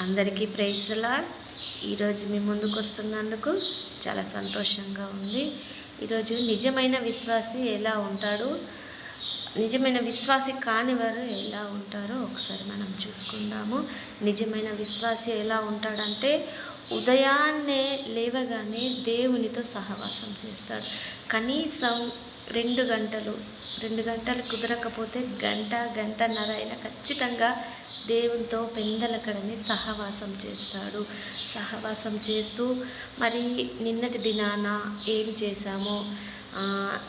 అందరికీ ప్రైజ్లా ఈరోజు మీ ముందుకు వస్తున్నందుకు చాలా సంతోషంగా ఉంది. ఈరోజు నిజమైన విశ్వాసి ఎలా ఉంటాడు? నిజమైన విశ్వాసి కాని వారు ఎలా ఉంటారో ఒకసారి మనం చూసుకుందాము. నిజమైన విశ్వాసి ఎలా ఉంటాడంటే ఉదయాన్నే లేవగానే దేవునితో సహవాసం చేస్తాడు. కనీసం రెండు గంటలు. రెండు గంటలు కుదరకపోతే గంట గంటన్నర అయినా ఖచ్చితంగా దేవునితో పెందలకడనే సహవాసం చేస్తాడు. సహవాసం చేస్తూ మరి నిన్నటి దినాన ఏం చేశామో?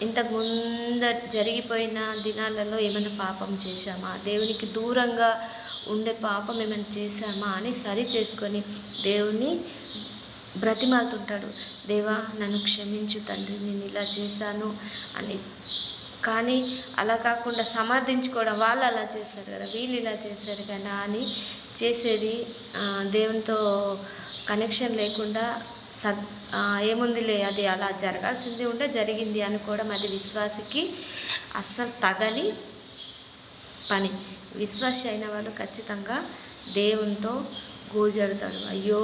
ఇంతకు ముంద జరిగిపోయిన దినాలలో ఏమైనా పాపం చేశామా? దేవునికి దూరంగా ఉండే పాపం ఏమైనా చేశామా అని సరి చేసుకొని దేవుని బ్రతిమాలుతుంటాడు. దేవా నన్ను క్షమించు తండ్రి నేను ఇలా చేశాను అని. కానీ అలా కాకుండా సమర్థించుకోవడం వాళ్ళు అలా చేశారు కదా వీళ్ళు ఇలా చేశారు కదా అని చేసేది దేవునితో కనెక్షన్ లేకుండా సద్ ఏముందిలే అది అలా జరగాల్సింది ఉంటే జరిగింది అనుకోవడం అది విశ్వాసికి అస్సలు తగని పని. విశ్వాసి అయిన వాళ్ళు ఖచ్చితంగా దేవునితో గోజాడుతాడు అయ్యో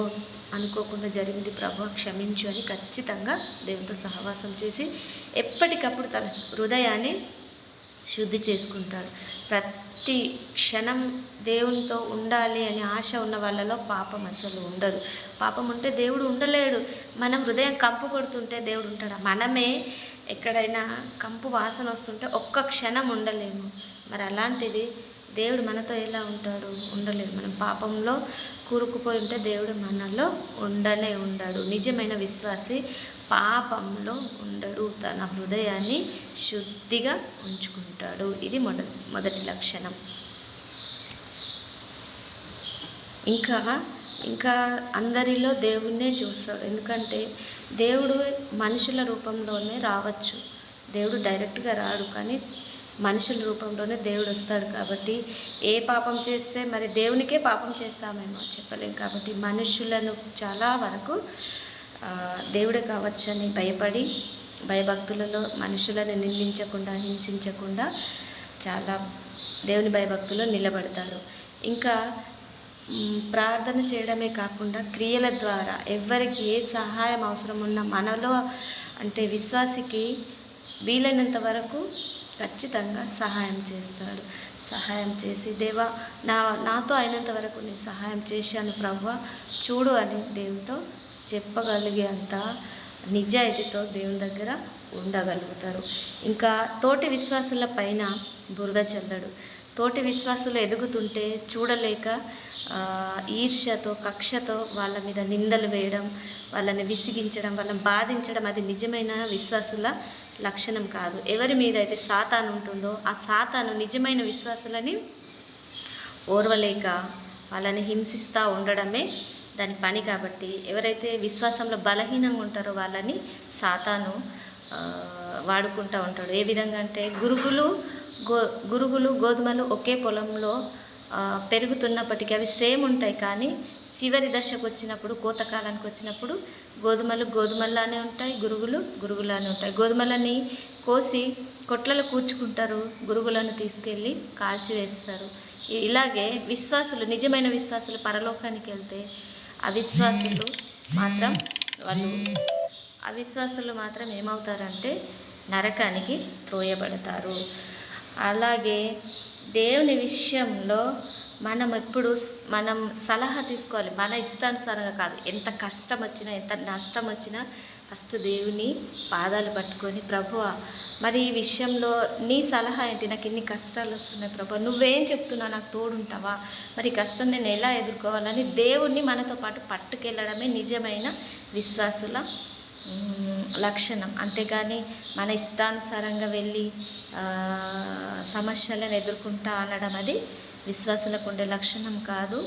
అనుకోకుండా జరిగింది. ప్రభు క్షమించు అని ఖచ్చితంగా దేవునితో సహవాసం చేసి ఎప్పటికప్పుడు తన హృదయాన్ని శుద్ధి చేసుకుంటాడు. ప్రతి క్షణం దేవునితో ఉండాలి అని ఆశ ఉన్న వాళ్ళలో పాపం అసలు ఉండదు. పాపం ఉంటే దేవుడు ఉండలేడు. మనం హృదయం కంపు కొడుతుంటే దేవుడు ఉంటాడు? మనమే ఎక్కడైనా కంపు వాసన వస్తుంటే ఒక్క క్షణం ఉండలేము. మరి అలాంటిది దేవుడు మనతో ఎలా ఉంటాడు? ఉండలేదు. మనం పాపంలో కూరుకుపోయి ఉంటే దేవుడు మనలో ఉండనే ఉండడు. నిజమైన విశ్వాసి పాపంలో ఉండడు. తన హృదయాన్ని శుద్ధిగా ఉంచుకుంటాడు. ఇది మొద మొదటి లక్షణం. ఇంకా ఇంకా అందరిలో దేవుణ్ణే చూస్తాడు. ఎందుకంటే దేవుడు మనుషుల రూపంలోనే రావచ్చు. దేవుడు డైరెక్ట్గా రాడు. కానీ మనుషుల రూపంలోనే దేవుడు వస్తాడు కాబట్టి ఏ పాపం చేస్తే మరి దేవునికే పాపం చేస్తామేమో చెప్పలేం కాబట్టి మనుషులను చాలా వరకు దేవుడే కావచ్చని భయపడి భయభక్తులలో మనుషులను నిందించకుండా హింసించకుండా చాలా దేవుని భయభక్తులు నిలబడతారు. ఇంకా ప్రార్థన చేయడమే కాకుండా క్రియల ద్వారా ఎవరికి ఏ సహాయం అవసరం ఉన్నా మనలో అంటే విశ్వాసికి వీలైనంత వరకు ఖచ్చితంగా సహాయం చేస్తాడు. సహాయం చేసి దేవా నా నాతో అయినంత వరకు నేను సహాయం చేశాను ప్రభు చూడు అని దేవునితో చెప్పగలిగే అంత నిజాయితీతో దేవుని దగ్గర ఉండగలుగుతారు. ఇంకా తోటి విశ్వాసుల పైన బురద చల్లడు. తోటి విశ్వాసులు ఎదుగుతుంటే చూడలేక ఈర్ష్యతో కక్షతో వాళ్ళ మీద నిందలు వేయడం వాళ్ళని విసిగించడం వాళ్ళని బాధించడం అది నిజమైన విశ్వాసుల లక్షణం కాదు. ఎవరి మీద అయితే సాతాను ఉంటుందో ఆ సాతాను నిజమైన విశ్వాసులని ఓర్వలేక వాళ్ళని హింసిస్తూ ఉండడమే దాని పని కాబట్టి ఎవరైతే విశ్వాసంలో బలహీనంగా ఉంటారో వాళ్ళని సాతాను వాడుకుంటూ ఉంటాడు. ఏ విధంగా అంటే గురుగులు గో గురుగులు గోధుమలు ఒకే పొలంలో పెరుగుతున్నప్పటికీ అవి సేమ్ ఉంటాయి కానీ చివరి దశకు వచ్చినప్పుడు కోతకాలానికి వచ్చినప్పుడు గోధుమలు గోధుమల్లానే ఉంటాయి గురుగులు గురుగులానే ఉంటాయి. గోధుమలని కోసి కొట్లలో కూర్చుకుంటారు గురుగులను తీసుకెళ్ళి కాల్చివేస్తారు ఇలాగే విశ్వాసులు నిజమైన విశ్వాసులు పరలోకానికి వెళ్తే అవిశ్వాసులు మాత్రం వాళ్ళు అవిశ్వాసులు మాత్రం ఏమవుతారంటే నరకానికి త్రోయబడతారు అలాగే దేవుని విషయంలో మనం ఎప్పుడు మనం సలహా తీసుకోవాలి. మన ఇష్టానుసారంగా కాదు. ఎంత కష్టం వచ్చినా ఎంత నష్టం వచ్చినా ఫస్ట్ దేవుని పాదాలు పట్టుకొని ప్రభువ మరి ఈ విషయంలో నీ సలహా ఏంటి? నాకు ఇన్ని కష్టాలు వస్తున్నాయి ప్రభు. నువ్వేం చెప్తున్నా నాకు తోడుంటావా? మరి కష్టం నేను ఎలా ఎదుర్కోవాలని దేవుణ్ణి మనతో పాటు పట్టుకెళ్ళడమే నిజమైన విశ్వాసుల లక్షణం. అంతేగాని మన ఇష్టానుసారంగా వెళ్ళి సమస్యలను ఎదుర్కొంటా అనడం అది విశ్వాసులకు ఉండే లక్షణం కాదు.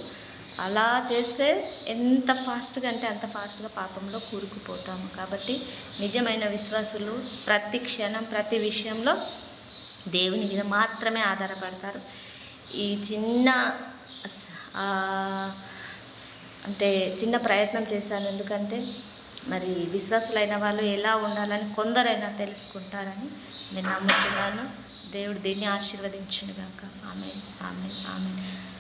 అలా చేస్తే ఎంత ఫాస్ట్గా అంటే అంత ఫాస్ట్గా పాపంలో కూరుకుపోతాము కాబట్టి నిజమైన విశ్వాసులు ప్రతి క్షణం ప్రతి విషయంలో దేవుని మీద మాత్రమే ఆధారపడతారు. ఈ చిన్న అంటే చిన్న ప్రయత్నం చేశాను. ఎందుకంటే మరి విశ్వాసులైన వాళ్ళు ఎలా ఉండాలని కొందరైనా తెలుసుకుంటారని నేను నమ్ముతున్నాను. దేవుడు దీన్ని ఆశీర్వదించునుగాక. ఆమె ఆమె ఆమె